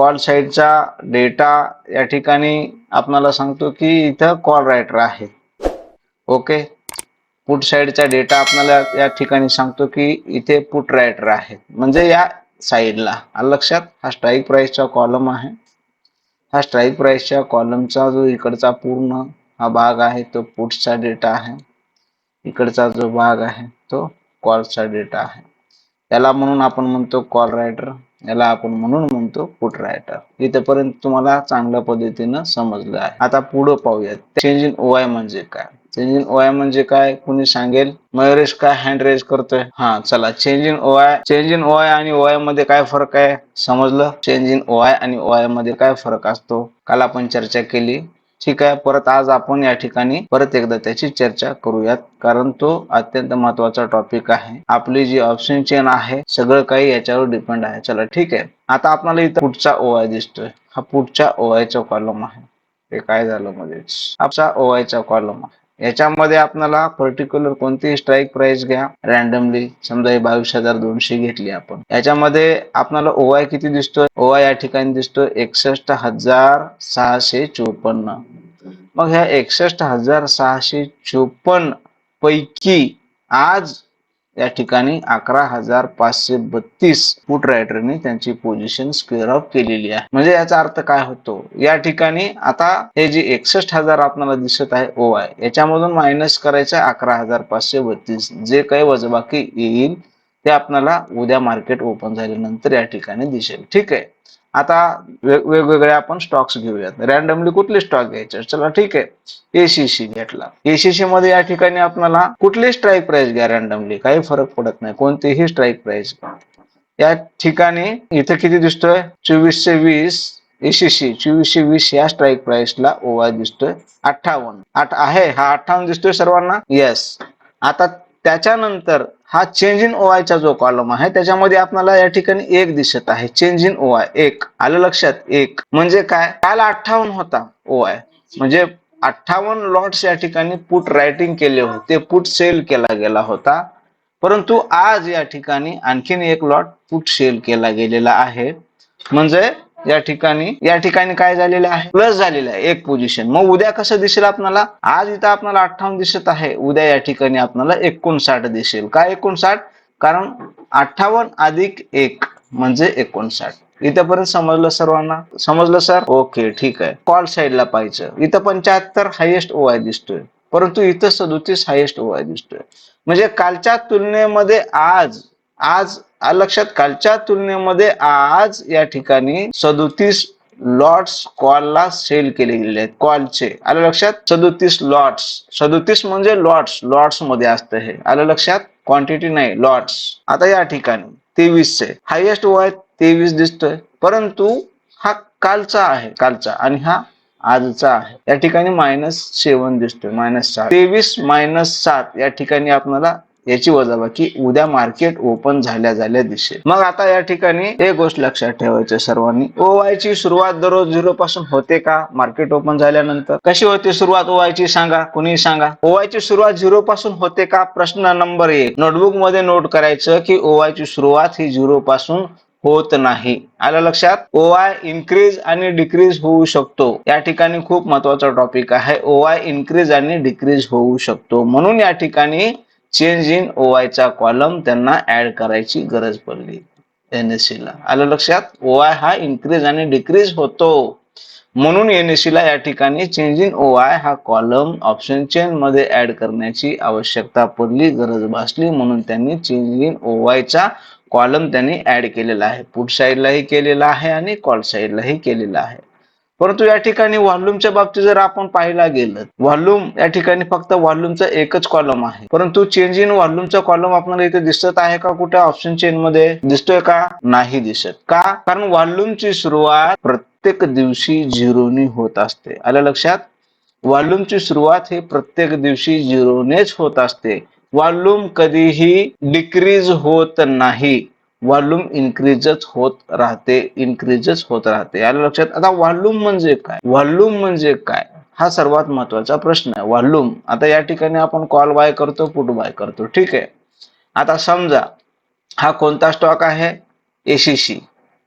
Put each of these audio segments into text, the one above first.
Call साईडचा data या ठिकाणी आपणाला सांगतो की इथं कॉल रायटर आहे. ओके पुट साईडचा डेटा आपल्याला या ठिकाणी सांगतो की इथे पुट रायटर आहे. म्हणजे या साईडला. लक्षात? हा स्ट्राईक प्राईसचा कॉलम आहे. हा स्ट्राईक प्राईसच्या कॉलमचा जो इकडचा पूर्ण हा भाग आहे तो पुटचा डेटा आहे. इकडचा जो भाग आहे तो कॉलचा डेटा आहे. त्याला म्हणून आपण म्हणतो कॉल रायटर याला आपण म्हणून म्हणतो पुट रायटर इथेपर्यंत तुम्हाला चांगल्या पद्धतीनं समजलं आहे. आता पुढं पाहूयात. चेंज इन ओआय म्हणजे काय? चेंज इन ओआय म्हणजे काय? कुणी सांगेल? मयुरेश काय हँड रेज करतोय? हा चला. Change in OI change in OI आणि ओआयमध्ये काय फरक आहे? समजलं? चेंज इन ओआय आणि ओआयमध्ये काय फरक असतो? काल आपण चर्चा केली. ठीक आहे परत आज आपण या ठिकाणी परत एकदा त्याची चर्चा करूयात. कारण तो अत्यंत महत्त्वाचा टॉपिक आहे. आपली जी ऑप्शन चेन आहे सगळं काही याच्यावर डिपेंड आहे. चला ठीक आहे. आता आपल्याला इथं पुढचा ओआय दिसतोय. हा पुढच्या ओआयचा कॉलम आहे. ते काय झालं मध्येच? आपला ओआयचा कॉलम आहे. याच्यामध्ये आपल्याला पर्टिक्युलर कोणतीही स्ट्राईक प्राइस घ्या. रॅन्डमली समजा ही बावीस हजार दोनशे घेतली आपण. याच्यामध्ये आपल्याला ओवाय किती दिसतोय? ओवाय या ठिकाणी दिसतोय एकसष्ट हजार सहाशे चोपन्न. मग ह्या एकसष्ट हजार सहाशे चोपन्न पैकी आज या ठिकाणी अकरा हजार पाचशे बत्तीस फूट रायडरने त्यांची पोझिशन स्क्वेअर ऑफ केलेली आहे. म्हणजे याचा अर्थ काय होतो? या ठिकाणी आता हे जे एकसष्ट हजार आपल्याला दिसत आहे ओ आय याच्यामधून मायनस करायचं अकरा हजार पाचशे बत्तीस. जे काही वजबाकी येईल ते आपल्याला उद्या मार्केट ओपन झाल्यानंतर या ठिकाणी दिसेल. ठीक आहे? आता वेगवेगळे आपण स्टॉक्स घेऊयात. रॅन्डमली कुठले स्टॉक घ्यायचे? चला ठीक आहे. एसीसी घेतला. एसीसी मध्ये या ठिकाणी आपल्याला कुठली स्ट्राईक प्राइस घ्या रॅन्डमली काही फरक पडत नाही. कोणतीही स्ट्राईक प्राइस या ठिकाणी इथे किती दिसतोय? चोवीसशे वीस एसीसी चोवीसशे वीस या स्ट्राईक प्राइसला ओवाय दिसतोय. अठ्ठावन्न. आठ आहे. हा अठ्ठावन्न दिसतोय सर्वांना? येस आता त्याच्यानंतर हा चेंज इन ओआयचा जो कॉलम आहे त्याच्यामध्ये आपल्याला या ठिकाणी एक दिसत आहे. चेंज इन ओआय एक. आलं लक्षात? एक. म्हणजे काय? काल अठ्ठावन्न होता ओआय म्हणजे अठ्ठावन्न लॉट्स या ठिकाणी पुट रायटिंग केले होते पुट सेल केला गेला होता. परंतु आज या ठिकाणी आणखीन एक लॉट पुट सेल केला गेलेला आहे. म्हणजे या ठिकाणी या ठिकाणी काय झालेलं आहे? प्लस झालेलं आहे एक पोझिशन मग उद्या कसं दिसेल आपल्याला आज इथं आपल्याला अठ्ठावन्न दिसत आहे. उद्या या ठिकाणी आपल्याला एकोणसाठ दिसेल. काय एकोणसाठ? कारण अठ्ठावन्न अधिक एक म्हणजे एकोणसाठ. इथंपर्यंत समजलं सर्वांना? समजलं सर? ओके ठीक आहे. कॉल साईडला पाहिजे इथं पंच्याहत्तर हायेस्ट ओआय दिसतोय. परंतु इथं सदोतीस हायेस्ट ओआय दिसतोय. म्हणजे कालच्या तुलनेमध्ये आज आज आ लक्षात कालच्या तुलनेमध्ये आज या ठिकाणी सदोतीस लॉट्स कॉलला सेल केले गेले आहेत कॉलचे आलं लक्षात? सदोतीस लॉट्स सदोतीस म्हणजे लॉट्स लॉट्समध्ये असतं हे. आलं लक्षात? क्वांटिटी नाही लॉट्स आता या ठिकाणी तेवीसचे हायेस्ट वाय तेवीस दिसतोय. परंतु हा कालचा आहे कालचा. आणि हा आजचा आहे. या ठिकाणी मायनस सेवन दिसतोय मायनस सात. तेवीस मायनस सात या ठिकाणी आपल्याला याची वजाबाकी उद्या मार्केट ओपन झाल्या झाल्या दिसेल. मग आता या ठिकाणी एक गोष्ट लक्षात ठेवायची सर्वांनी. ओवाय ची सुरुवात दररोज झिरो पासून होते का? मार्केट ओपन झाल्यानंतर. कशी होते सुरुवात ओवाय ची सांगा? कुणी सांगा. ओवाय ची सुरुवात झिरो पासून होते का? प्रश्न नंबर एक. नोटबुकमध्ये नोट करायचं की ओवाय ची सुरुवात ही झिरो पासून होत नाही. आलं लक्षात? ओआय इन्क्रीज आणि डिक्रीज होऊ शकतो. या ठिकाणी खूप महत्त्वाचा टॉपिक आहे. ओआय इन्क्रीज आणि डिक्रीज होऊ शकतो. म्हणून या ठिकाणी चेंज इन ओवायचा कॉलम त्यांना ऍड करायची गरज पडली. एनएससी ला. आलं लक्षात? ओआय हा इन्क्रीज आणि डिक्रीज होतो. म्हणून एनएससी ला या ठिकाणी चेंज इन ओआय हा कॉलम ऑप्शन चेन मध्ये ऍड करण्याची आवश्यकता पडली गरज भासली. म्हणून त्यांनी चेंज इन ओवायचा कॉलम त्यांनी ऍड केलेला आहे. पुट साईडलाही केलेला आहे आणि कॉल साईडलाही केलेला आहे. परंतु या ठिकाणी व्हॉल्यूमच्या बाबतीत जर आपण पाहायला गेलं व्हॉल्यूम या ठिकाणी फक्त व्हॉल्यूमचा एकच कॉलम आहे. परंतु चेंज इन व्हॉल्यूमचा कॉलम आपल्याला इथे दिसत आहे का कुठे? ऑप्शन चेन मध्ये दिसतोय का? नाही दिसत. का? कारण व्हॉल्यूमची सुरुवात प्रत्येक दिवशी झिरोनी होत असते. आल्या लक्षात? व्हॉल्यूमची सुरुवात ही प्रत्येक दिवशी झिरोनेच होत असते. व्हॉल्यूम कधीही डिक्रीज होत नाही. व्हॉल्यूम इन्क्रीजच होत राहते इन्क्रीजच होत राहते. याला लक्षात आता व्हॉल्यूम म्हणजे काय? व्हॉल्यूम म्हणजे काय? हा सर्वात महत्त्वाचा प्रश्न आहे. व्हॉल्यूम आता या ठिकाणी आपण कॉल बाय करतो पुट बाय करतो. ठीक आहे? आता समजा हा कोणता स्टॉक आहे? एसीसी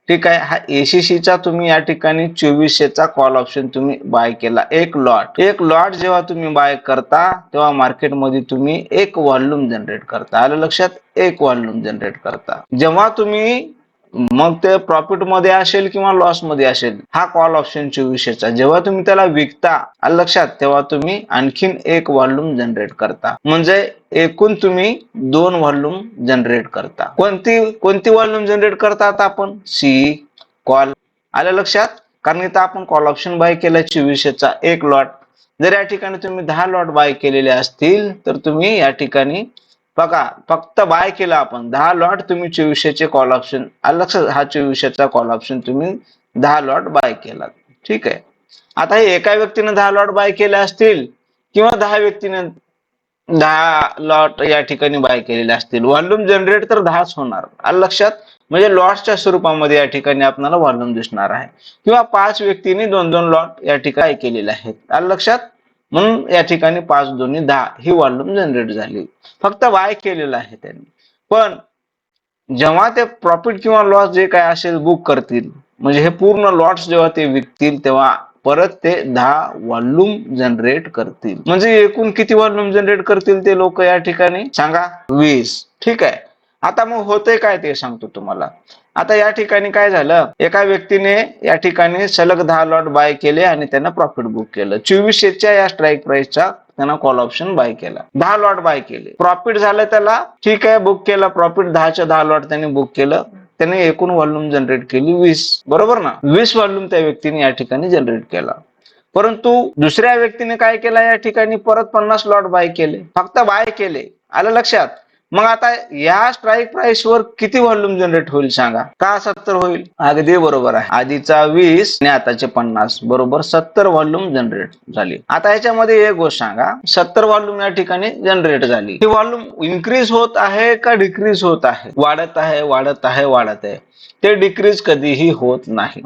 ठीक आहे. हा एसीसीचा चा तुम्ही या ठिकाणी चोवीसशेचा कॉल ऑप्शन तुम्ही बाय केला. एक लॉट एक लॉट जेव्हा तुम्ही बाय करता तेव्हा मार्केटमध्ये तुम्ही एक व्हॉल्यूम जनरेट करता. आलं लक्षात? एक व्हॉल्यूम जनरेट करता. जेव्हा तुम्ही मग ते प्रॉफिटमध्ये असेल किंवा लॉसमध्ये असेल हा कॉल ऑप्शन चोवीसशेचा जेव्हा तुम्ही त्याला विकता लक्षात तेव्हा तुम्ही आणखीन एक व्हॉल्यूम जनरेट करता. म्हणजे एकूण तुम्ही दोन व्हॉल्यूम जनरेट करता. कोणती कोणती व्हॉल्यूम जनरेट करता आता आपण? सी कॉल आल्या लक्षात? कारण इथं आपण कॉल ऑप्शन बाय केला चोवीसशेचा एक लॉट जर या ठिकाणी तुम्ही दहा लॉट बाय केलेले असतील तर तुम्ही या ठिकाणी बघा फक्त बाय केला आपण दहा लॉट तुम्ही चोवीसशेचे कॉल ऑप्शन आलं हा चोवीसशेचा कॉल ऑप्शन तुम्ही दहा लॉट बाय केला ठीक आहे? आता हे एका व्यक्तीने दहा लॉट बाय केले असतील किंवा दहा व्यक्तीने दहा लॉट या ठिकाणी बाय केलेले असतील व्हॉल्यूम जनरेट तर दहाच होणार. लक्षात म्हणजे लॉटच्या स्वरूपामध्ये या ठिकाणी आपल्याला व्हॉल्यूम दिसणार आहे. किंवा पाच व्यक्तींनी दोन दोन लॉट या ठिकाणी केलेले आहेत. लक्षात म्हणून या ठिकाणी पाच दोन्ही दहा ही व्हॉल्यूम जनरेट झाली. फक्त वाय केलेलं आहे त्यांनी. पण जेव्हा ते प्रॉफिट किंवा लॉस जे काय असेल बुक करतील म्हणजे हे पूर्ण लॉट्स जेव्हा ते विकतील तेव्हा परत ते दहा वॉल्यूम जनरेट करतील. म्हणजे एकूण किती वॉल्यूम जनरेट करतील ते लोक या ठिकाणी? सांगा. वीस. ठीक आहे. आता मग होतंय काय ते सांगतो तुम्हाला. आता या ठिकाणी काय झालं? एका व्यक्तीने या ठिकाणी सलग दहा लॉट बाय केले आणि त्यांना प्रॉफिट बुक केलं. चोवीसशेच्या या स्ट्राईक प्राईसचा त्यांना कॉल ऑप्शन बाय केला. दहा लॉट बाय केले. प्रॉफिट झालं त्याला. ठीक आहे बुक केला. प्रॉफिट दहाच्या दहा लॉट त्यांनी बुक केलं. त्याने एकूण व्हॉल्यूम जनरेट केली वीस. बरोबर ना? वीस व्हॉल्यूम त्या व्यक्तीने या ठिकाणी जनरेट केला. परंतु दुसऱ्या व्यक्तीने काय केलं या ठिकाणी? परत पन्नास लॉट बाय केले. फक्त बाय केले. आलं लक्षात? मग आता या स्ट्राईक प्राइस वर किती व्हॉल्यूम जनरेट होईल सांगा? का सत्तर होईल? अगदी बरोबर आहे. आधीचा वीस आणि आताचे पन्नास. बरोबर सत्तर व्हॉल्यूम जनरेट झाली. आता याच्यामध्ये एक गोष्ट सांगा. सत्तर व्हॉल्यूम या ठिकाणी जनरेट झाली. ही व्हॉल्यूम इन्क्रीज होत आहे का डिक्रीज होत आहे? वाढत आहे वाढत आहे वाढत आहे. ते डिक्रीज कधीही होत नाही.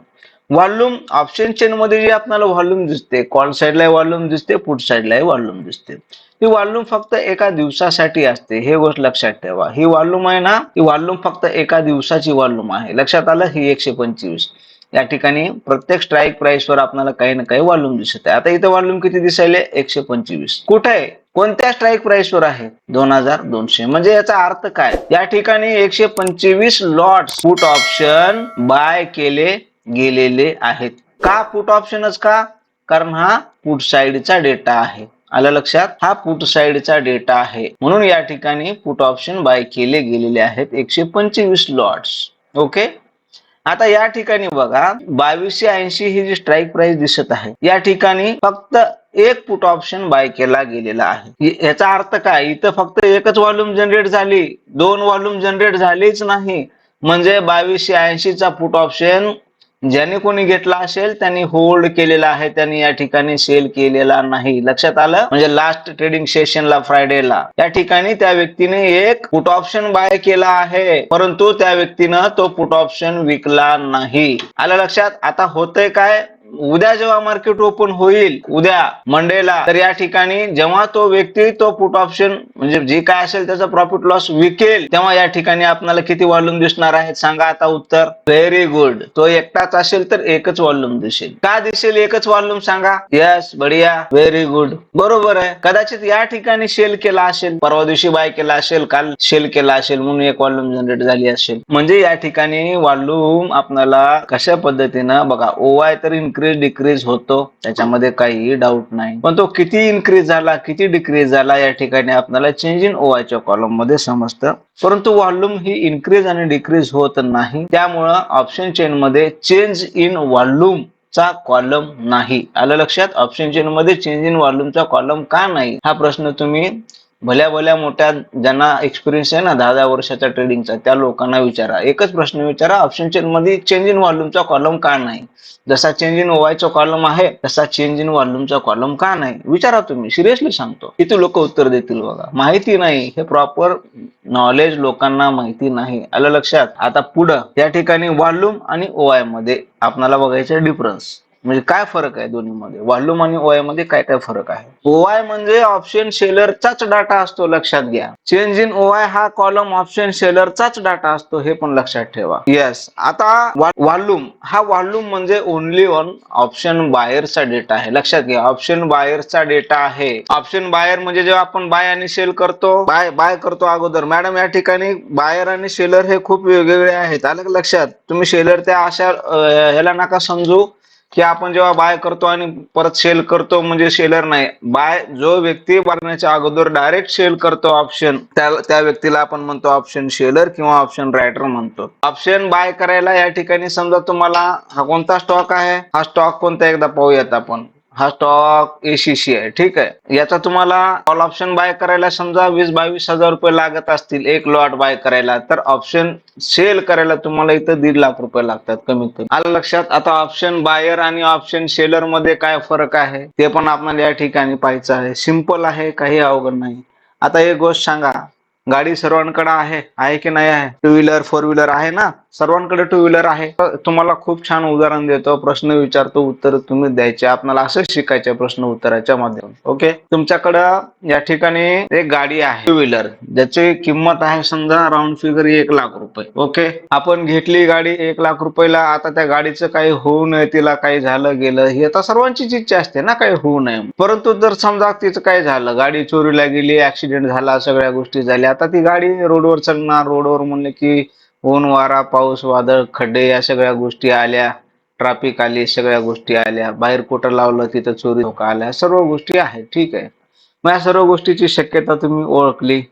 व्हॉल्यूम ऑप्शन चेन मध्ये जे आपल्याला व्हॉल्यूम दिसते कॉल साईडला व्हॉल्यूम दिसते पुट साईडला व्हॉल्यूम दिसते. ही व्हॉल्यूम फक्त एका दिवसासाठी असते हे गोष्ट लक्षात ठेवा. ही व्हॉल्यूम आहे ना ही व्हॉल्यूम फक्त एका दिवसाची व्हॉल्यूम आहे. लक्षात आलं? ही एकशे पंचवीस. या ठिकाणी प्रत्येक स्ट्राईक प्राइसवर आपल्याला काही ना काही व्हॉल्यूम दिसत आहे. आता इथे व्हॉल्यूम किती दिसायले? एकशे पंचवीस. कुठे आहे? कोणत्या स्ट्राईक प्राइसवर आहे? दोन हजार दोनशे. म्हणजे याचा अर्थ काय? या ठिकाणी एकशे पंचवीस लॉट फूट ऑप्शन बाय केले. गेलेले आहेत. का पुट ऑप्शनच का? कारण हा पुट साइडचा डेटा आहे. आलं लक्षात? हा पुट साइडचा डेटा आहे. म्हणून या ठिकाणी पुट ऑप्शन बाय केले गेलेले आहेत एकशे पंचवीस लॉट्स ओके आता या ठिकाणी बघा बावीसशे ऐंशी ही जी स्ट्राईक प्राइस दिसत आहे या ठिकाणी फक्त एक पुट ऑप्शन बाय केला गेलेला आहे. याचा अर्थ काय? इथं फक्त एकच व्हॉल्यूम जनरेट झाली. दोन व्हॉल्यूम जनरेट झालीच नाही. म्हणजे बावीसशे ऐंशीचा पुट ऑप्शन ज्याने कोणी घेतला असेल त्यांनी होल्ड केलेला आहे त्यांनी या ठिकाणी सेल केलेला नाही. लक्षात आलं? म्हणजे लास्ट ट्रेडिंग सेशनला फ्रायडेला या ठिकाणी त्या व्यक्तीने एक पुट ऑप्शन बाय केला आहे. परंतु त्या व्यक्तीनं तो पुट ऑप्शन विकला नाही. आलं लक्षात? आता होतंय काय? उद्या जेव्हा मार्केट ओपन होईल उद्या मंडेला तर या ठिकाणी जेव्हा तो व्यक्ती तो पुट ऑप्शन म्हणजे जे काय असेल त्याचा प्रॉफिट लॉस विकेल तेव्हा या ठिकाणी आपल्याला किती व्हॉल्यूम दिसणार आहे सांगा आता उत्तर. व्हेरी गुड तो एकटाच असेल तर एकच व्हॉल्यूम दिसेल. का दिसेल एकच व्हॉल्यूम सांगा? यस बढिया. व्हेरी गुड बरोबर आहे. कदाचित या ठिकाणी सेल केला असेल. परवा दिवशी बाय केला असेल काल सेल केला असेल म्हणून एक व्हॉल्यूम जनरेट झाली असेल. म्हणजे या ठिकाणी व्हॉल्यूम आपल्याला कशा पद्धतीनं बघा ओवाय तर इन्क्रीज डिक्रीज होतो. त्याच्यामध्ये काहीही डाऊट नाही. पण तो किती इन्क्रीज झाला किती डिक्रीज झाला या ठिकाणी आपल्याला चेंज इन ओवायच्या कॉलममध्ये समजतं. परंतु व्हॉल्यूम ही इन्क्रीज आणि डिक्रीज होत नाही. त्यामुळं ऑप्शन चेन मध्ये चेंज इन व्हॉल्यूम चा कॉलम नाही. आलं लक्षात? ऑप्शन चेन मध्ये चेंज इन व्हॉल्यूमचा कॉलम का नाही? हा प्रश्न तुम्ही भल्या भल्या मोठ्या ज्यांना एक्सपिरियन्स आहे ना दहा दहा वर्षाच्या ट्रेडिंगचा त्या लोकांना विचारा. एकच प्रश्न विचारा ऑप्शन चेन मध्ये चेंज इन व्हॉल्यूमचा कॉलम का नाही? जसा चेंज इन ओवायचा कॉलम आहे तसा चेंज इन व्हॉल्यूमचा कॉलम का नाही? विचारा तुम्ही सिरियसली सांगतो. किती लोक उत्तर देतील बघा? माहिती नाही. हे प्रॉपर नॉलेज लोकांना माहिती नाही. आलं लक्षात? आता पुढं या ठिकाणी व्हॉल्यूम आणि ओआयमध्ये आपणाला बघायचं डिफरन्स म्हणजे काय फरक आहे दोन्हीमध्ये? व्हॉल्यूम आणि ओआयमध्ये काय काय फरक आहे? ओआय म्हणजे ऑप्शन शेलरचाच डाटा असतो लक्षात घ्या. चेंज इन ओआय हा कॉलम ऑप्शन शेलरचाच डाटा असतो हे पण लक्षात ठेवा. येस आता व्हॉल्यूम हा व्हॉल्यूम म्हणजे ओनली ऑन ऑप्शन बायरचा डेटा आहे. लक्षात घ्या ऑप्शन बायरचा डेटा आहे. ऑप्शन बायर म्हणजे जेव्हा आपण बाय आणि सेल करतो बाय बाय करतो अगोदर मॅडम या ठिकाणी बायर आणि सेलर हे खूप वेगवेगळे आहेत. आलं लक्षात? तुम्ही सेलर त्या अशा ह्याला नका समजू. की आपण जेव्हा बाय करतो आणि परत सेल करतो म्हणजे सेलर नाही. बाय जो व्यक्ती भरण्याच्या अगोदर डायरेक्ट सेल करतो ऑप्शन त्या त्या व्यक्तीला आपण म्हणतो ऑप्शन सेलर किंवा ऑप्शन रायटर म्हणतो. ऑप्शन बाय करायला या ठिकाणी समजा तुम्हाला हा कोणता स्टॉक आहे? हा स्टॉक कोणता? एकदा पाहूयात आपण. हा स्टॉक एसीसी आहे. ठीक आहे? याचा तुम्हाला ऑल ऑप्शन बाय करायला समजा वीस बावीस हजार रुपये लागत असतील एक लॉट बाय करायला तर ऑप्शन सेल करायला तुम्हाला इथं दीड लाख रुपये लागतात कमीत कमी आलं लक्षात? आता ऑप्शन बायर आणि ऑप्शन सेलरमध्ये काय फरक आहे? ते पण आपल्याला या ठिकाणी पाहायचं आहे. सिंपल आहे काही अवघड नाही. आता एक गोष्ट सांगा. गाडी सर्वांकडे आहे आहे की नाही आहे? टू व्हीलर फोर व्हीलर आहे ना? सर्वांकडे टू व्हीलर आहे. तर तुम्हाला खूप छान उदाहरण देतो प्रश्न विचारतो उत्तर तुम्ही द्यायचे. आपल्याला असं शिकायचे प्रश्न उत्तराच्या माध्यम ओके तुमच्याकडं या ठिकाणी एक गाडी आहे टू व्हीलर ज्याची किंमत आहे समजा राऊंड फिगर एक लाख रुपये. ओके आपण घेतली गाडी एक लाख रुपयाला आता त्या गाडीचं काही होऊ नये तिला काही झालं गेलं हे आता सर्वांचीच इच्छा असते ना काही होऊ नये. परंतु जर समजा तिचं काय झालं गाडी चोरीला गेली ऍक्सिडेंट झाला सगळ्या गोष्टी झाल्या आता ती गाडी रोडवर चढणार रोडवर म्हणले की ऊन वारा पाऊस वादळ खड्डे या सगळ्या गोष्टी आल्या ट्रॅफिक आली सगळ्या गोष्टी आल्या बाहेर कुठं लावलं तिथं चोरी धोका आल्या सर्व गोष्टी आहेत ठीक आहे. मग या सर्व गोष्टीची शक्यता तुम्ही ओळखली.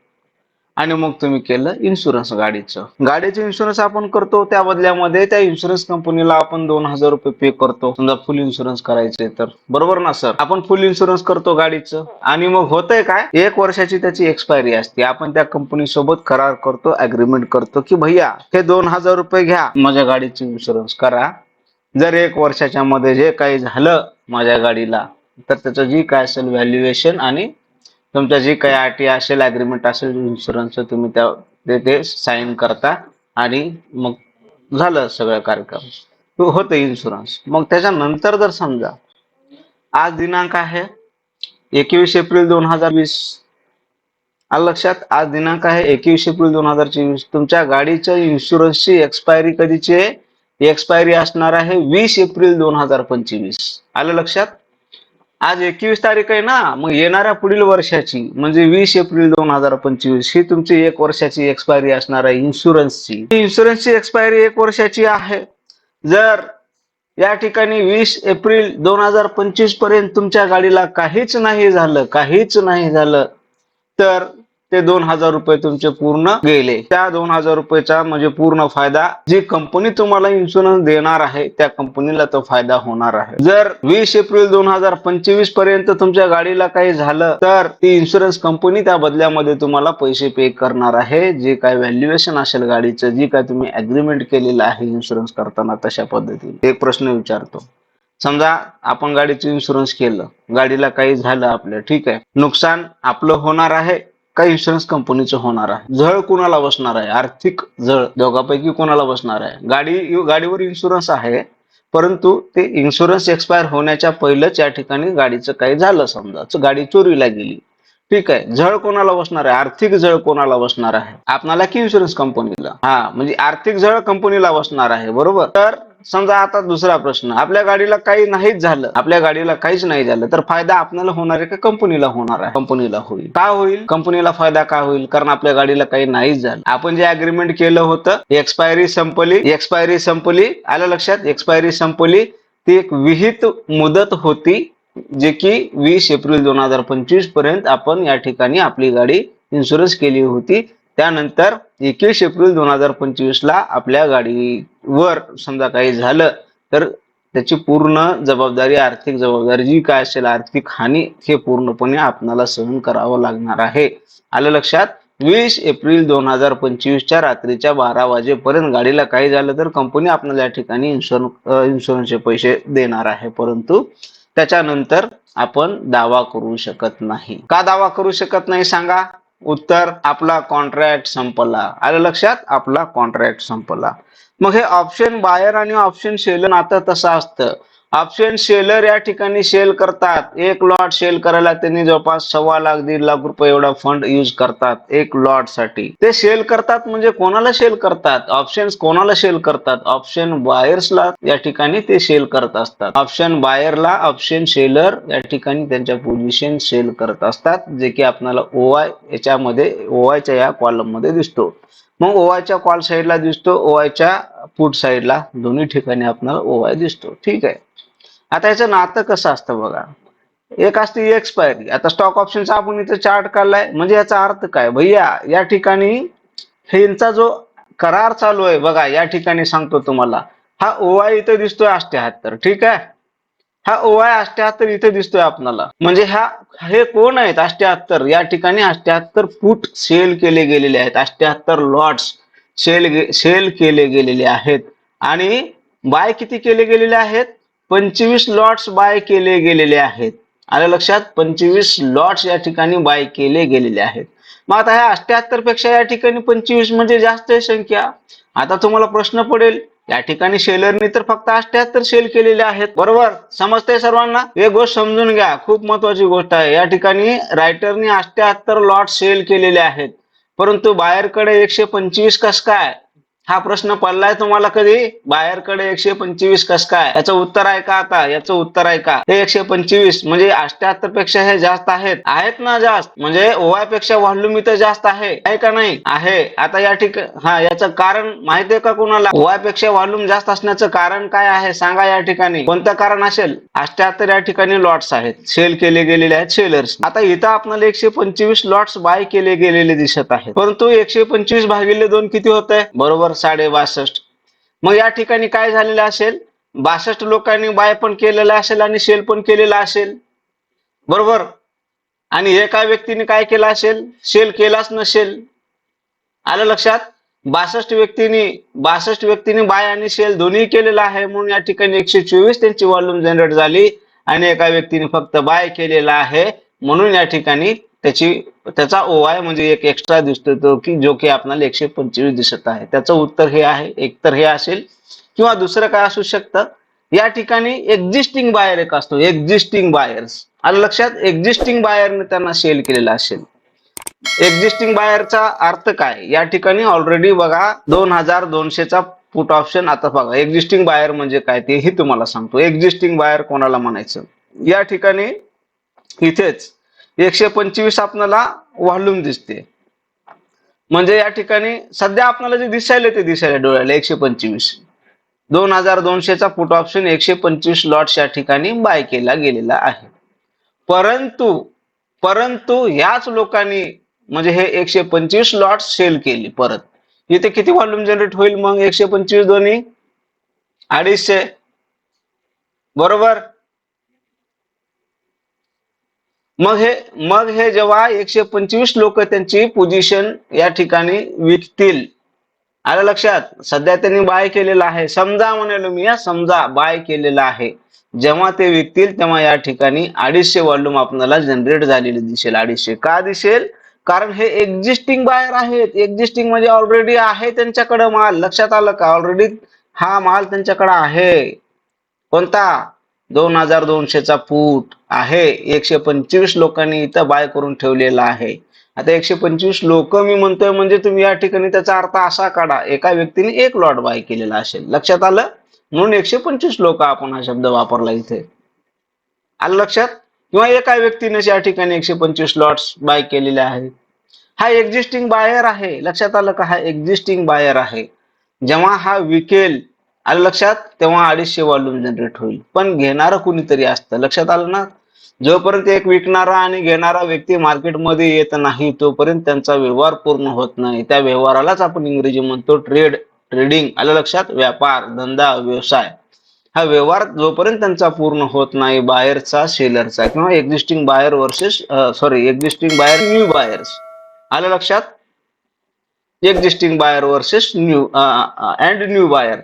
आणि मग तुम्ही केलं इन्शुरन्स गाडीचं. गाडीचं इन्शुरन्स आपण करतो त्या बदल्यामध्ये त्या इन्शुरन्स कंपनीला आपण दोन हजार रुपये पे करतो. समजा फुल इन्शुरन्स करायचे तर. बरोबर ना सर आपण फुल इन्शुरन्स करतो गाडीचं. आणि मग होतंय काय? एक वर्षाची त्याची एक्सपायरी असते. आपण त्या कंपनी सोबत करार करतो अग्रीमेंट करतो की भैया हे दोन हजार रुपये घ्या. माझ्या गाडीचे इन्शुरन्स करा. जर एक वर्षाच्या मध्ये जे काही झालं माझ्या गाडीला तर त्याचं जी काय असेल व्हॅल्युएशन आणि तुमच्या जी काही अटी असेल अग्रीमेंट असेल इन्शुरन्सचं तुम्ही त्या ते- ते साईन करता आणि मग झालं सगळं कार्यक्रम. तो होतं इन्शुरन्स मग त्याच्यानंतर जर समजा आज दिनांक आहे एकवीस एप्रिल दोन हजार वीस. आलं लक्षात? आज दिनांक आहे एकवीस एप्रिल दोन हजार चोवीस. तुमच्या गाडीच्या इन्शुरन्सची एक्सपायरी कधीची आहे? एक्सपायरी असणार आहे वीस एप्रिल दोन हजार पंचवीस. आलं लक्षात? आज एकवीस तारीख आहे ना मग येणाऱ्या पुढील वर्षाची म्हणजे वीस एप्रिल दोन हजार पंचवीस ही तुमची एक वर्षाची एक्सपायरी असणार आहे इन्शुरन्सची इन्शुरन्सची एक्सपायरी एक वर्षाची आहे. जर या ठिकाणी वीस एप्रिल दोन हजार पंचवीसपर्यंत तुमच्या गाडीला काहीच नाही झालं काहीच नाही झालं तर ते दोन हजार रुपये तुमचे पूर्ण गेले. त्या दोन हजार रुपयेचा म्हणजे पूर्ण फायदा जी कंपनी तुम्हाला इन्शुरन्स देणार आहे त्या कंपनीला तो फायदा होणार आहे. जर वीस एप्रिल दोन हजार पंचवीसपर्यंत तुमच्या गाडीला काही झालं तर ती इन्शुरन्स कंपनी त्या बदल्यामध्ये तुम्हाला पैसे पे करणार आहे. जे काय व्हॅल्युएशन असेल गाडीचं जी काय तुम्ही अग्रीमेंट केलेलं आहे इन्शुरन्स करताना तशा पद्धतीने. एक प्रश्न विचारतो. समजा आपण गाडीचं इन्शुरन्स केलं गाडीला काही झालं आपलं ठीक आहे. नुकसान आपलं होणार आहे काय इन्शुरन्स कंपनीचं होणार आहे. झळ कुणाला बसणार आहे? आर्थिक झळ दोघांपैकी कोणाला बसणार आहे? गाडी गाडीवर इन्शुरन्स आहे परंतु ते इन्शुरन्स एक्सपायर होण्याच्या पहिलंच या ठिकाणी गाडीचं काही झालं समजा. गाडी चोरीला गेली. ठीक आहे. झळ कोणाला बसणार आहे? आर्थिक झळ कोणाला बसणार आहे? आपणाला की इन्शुरन्स कंपनीला हा म्हणजे आर्थिक झळ कंपनीला बसणार आहे बरोबर? तर समजा आता दुसरा प्रश्न. आपल्या गाडीला काही नाहीच झालं. आपल्या गाडीला काहीच नाही झालं. तर फायदा आपल्याला होणार आहे का कंपनीला होणार आहे? कंपनीला होईल. का होईल? कंपनीला फायदा का होईल? कारण आपल्या गाडीला काही नाहीच झालं. आपण जे अग्रीमेंट केलं होतं एक्सपायरी संपली. एक्सपायरी संपली. आलं लक्षात? एक्सपायरी संपली. ती एक विहित मुदत होती. जे की वीस एप्रिल दोन हजार पंचवीसपर्यंत आपण या ठिकाणी आपली गाडी इन्शुरन्स केली होती. त्यानंतर एकवीस एप्रिल दोन हजार पंचवीस ला आपल्या गाडीवर समजा काही झालं तर त्याची पूर्ण जबाबदारी आर्थिक जबाबदारी जी काय असेल आर्थिक हानी हे पूर्णपणे आपणाला सहन करावं लागणार आहे. आलं लक्षात? वीस एप्रिल दोन हजार पंचवीसच्या रात्रीच्या बारा वाजेपर्यंत गाडीला काही झालं तर कंपनी आपल्याला या ठिकाणी इन्शुरन्स इन्शुरन्सचे पैसे देणार आहे. परंतु त्याच्यानंतर आपण दावा करू शकत नाही. का दावा करू शकत नाही सांगा? उत्तर आपला कॉन्ट्रॅक्ट संपला. आलं लक्षात? आपला कॉन्ट्रॅक्ट संपला. मग हे ऑप्शन बायर आणि ऑप्शन सेलर आता तसं असतं. ऑप्शन सेलर या ठिकाणी सेल करतात. एक लॉट सेल करायला त्यांनी जवळपास सव्वा लाख दीड लाख रुपये एवढा फंड युज करतात एक लॉटसाठी. ते सेल करतात म्हणजे कोणाला सेल करतात? ऑप्शन कोणाला सेल करतात? ऑप्शन बायर्सला या ठिकाणी ते सेल करत असतात. ऑप्शन बायरला ऑप्शन सेलर या ठिकाणी त्यांच्या पोझिशन सेल करत असतात जे की आपल्याला ओआय याच्यामध्ये ओआयच्या या कॉलममध्ये दिसतो. मग ओवायच्या कॉल साईडला दिसतो. ओवायच्या पुट साईडला दोन्ही ठिकाणी आपल्याला ओवाय दिसतो. ठीक आहे? आता याचं नातं कसं असतं बघा? एक असते एक्सपायरी आता स्टॉक ऑप्शनचा आपण इथं चार्ट काढलाय. म्हणजे याचा अर्थ काय? भैया या ठिकाणी ह्यांचा जो करार चालू आहे बघा या ठिकाणी सांगतो तुम्हाला. हा ओवाय इथं दिसतोय अष्ट्याहत्तर. ठीक आहे? हा ओवाय अष्ट्याहत्तर इथे दिसतोय आपल्याला म्हणजे हा हे कोण आहेत अष्ट्याहत्तर? या ठिकाणी अष्ट्याहत्तर फूट सेल केले गेलेले आहेत. अष्ट्याहत्तर लॉट्स सेल सेल केले गेलेले आहेत. आणि बाय किती केले गेलेले आहेत? पंचवीस लॉट्स बाय केले गेलेले आहेत. आलं लक्षात? पंचवीस लॉट्स या ठिकाणी बाय केले गेलेले आहेत. मग आता ह्या अठ्याहत्तरपेक्षा या ठिकाणी पंचवीस म्हणजे जास्त आहे संख्या. आता तुम्हाला प्रश्न पडेल या ठिकाणी सेलरनी तर फक्त अष्ट्याहत्तर सेल केलेले आहेत. बरोबर? समजतंय सर्वांना? एक गोष्ट समजून घ्या. खूप महत्वाची गोष्ट आहे. या ठिकाणी रायटरनी अष्ट्याहत्तर लॉट सेल केलेले आहेत. परंतु बाहेरकडे एकशे पंचवीस कस काय? हा प्रश्न पडलाय तुम्हाला कधी? बाहेरकडे एकशे पंचवीस कस काय? याचं उत्तर आहे का आता? याचं उत्तर आहे का? हे एकशे पंचवीस म्हणजे अष्ट्याहत्तरपेक्षा हे जास्त आहेत. आहेत ना जास्त. म्हणजे ओवायपेक्षा व्हॉल्यूम इथं जास्त आहे. आहे का नाही? आहे. आता या ठिकाणी हा याचं कारण माहिती आहे का कुणाला? ओवायपेक्षा व्हॉल्यूम जास्त असण्याचं कारण काय आहे? सांगा या ठिकाणी. कोणतं कारण असेल? अष्ट्याहत्तर या ठिकाणी लॉट्स आहेत. सेल केले गेलेले आहेत सेलर्स आता इथं आपल्याला एकशे पंचवीस लॉट्स बाय केले गेलेले दिसत आहेत. परंतु एकशे पंचवीस भागिले दोन किती होत आहे बरोबर. साडे बासष्ट मग या ठिकाणी काय झालेलं असेल? बासष्ट लोकांनी बाय पण केलेलं असेल आणि सेल पण केलेला असेल. बरोबर? आणि एका व्यक्तीने काय केलं असेल? सेल केलाच नसेल. आलं लक्षात? बासष्ट व्यक्तींनी बासष्ट व्यक्तींनी बाय आणि सेल दोन्ही केलेलं आहे म्हणून या ठिकाणी एकशे चोवीस त्यांची व्हॉल्यूम जनरेट झाली आणि एका व्यक्तीने फक्त बाय केलेला आहे म्हणून या ठिकाणी त्याची त्याचा ओवाय म्हणजे एक एक्स्ट्रा दिसतो तो की जो की आपल्याला एकशे पंचवीस दिसत आहे. त्याचं उत्तर हे आहे एकतर हे असेल. किंवा दुसरं काय असू शकतं? या ठिकाणी एक्झिस्टिंग बायर एक असतो एक्झिस्टिंग बायर्स आणि लक्षात? एक्झिस्टिंग बायरने त्यांना सेल केलेला असेल. एक्झिस्टिंग बायरचा अर्थ काय? या ठिकाणी ऑलरेडी बघा दोन हजार दोनशेचा पुट ऑप्शन आता बघा. एक्झिस्टिंग बायर म्हणजे काय ते हे तुम्हाला सांगतो. एक्झिस्टिंग बायर कोणाला म्हणायचं? या ठिकाणी इथेच. एकशे पंचवीस आपल्याला व्हॉल्यूम दिसते. म्हणजे या ठिकाणी सध्या आपल्याला जे दिसायला ते दिसायला डोळ्याला एकशे पंचवीस. दोन हजार दोनशेचा पुट ऑप्शन एकशे पंचवीस लॉट्स या ठिकाणी बाय केला गेलेला आहे. परंतु परंतु याच लोकांनी म्हणजे हे एकशे पंचवीस लॉट सेल केली परत. इथे किती व्हॉल्यूम जनरेट होईल मग एकशे पंचवीस दोन्ही? अडीचशे. बरोबर? मग हे मग हे जेव्हा एकशे पंचवीस लोक त्यांची पोझिशन या ठिकाणी विकतील. आलं लक्षात? सध्या त्यांनी बाय केलेलं आहे. समजा म्हणालो मी या समजा बाय केलेलं आहे. जेव्हा ते विकतील तेव्हा या ठिकाणी अडीचशे व्हॉल्यूम आपल्याला जनरेट झालेले दिसेल. अडीचशे. का दिसेल? कारण हे एक्झिस्टिंग बायर आहेत. एक्झिस्टिंग म्हणजे ऑलरेडी आहे त्यांच्याकडे माल. लक्षात आलं का? ऑलरेडी हा माल त्यांच्याकडे आहे. कोणता? दोन हजार दोनशेचा फूट आहे. एकशे पंचवीस लोकांनी इथं बाय करून ठेवलेला आहे. आता एकशे पंचवीस लोक मी म्हणतोय म्हणजे तुम्ही या ठिकाणी त्याचा अर्थ असा काढा. एका व्यक्तीने एक लॉट बाय केलेला असेल. लक्षात आलं? म्हणून एकशे पंचवीस लोक आपण हा शब्द वापरला इथे. आलं लक्षात? किंवा एका व्यक्तीने या ठिकाणी एकशे पंचवीस लॉट्स बाय केलेले आहेत. हा एक्झिस्टिंग बायर आहे. लक्षात आलं का? हा एक्झिस्टिंग बायर आहे. जेव्हा हा विकेल आलं लक्षात? तेव्हा अडीचशे व्हॉल्यूम जनरेट होईल. पण घेणारं कुणीतरी असतं. लक्षात आलं ना? जोपर्यंत एक विकणारा आणि घेणारा व्यक्ती मार्केटमध्ये येत नाही तोपर्यंत त्यांचा व्यवहार पूर्ण होत नाही. त्या व्यवहारालाच आपण इंग्रजी म्हणतो ट्रेड ट्रेडिंग आलं लक्षात? व्यापार धंदा व्यवसाय. हा व्यवहार जोपर्यंत त्यांचा पूर्ण होत नाही बाहेरचा सेलरचा किंवा existing buyer versus sorry existing buyer new buyers आलं लक्षात? Existing buyer versus new and new buyer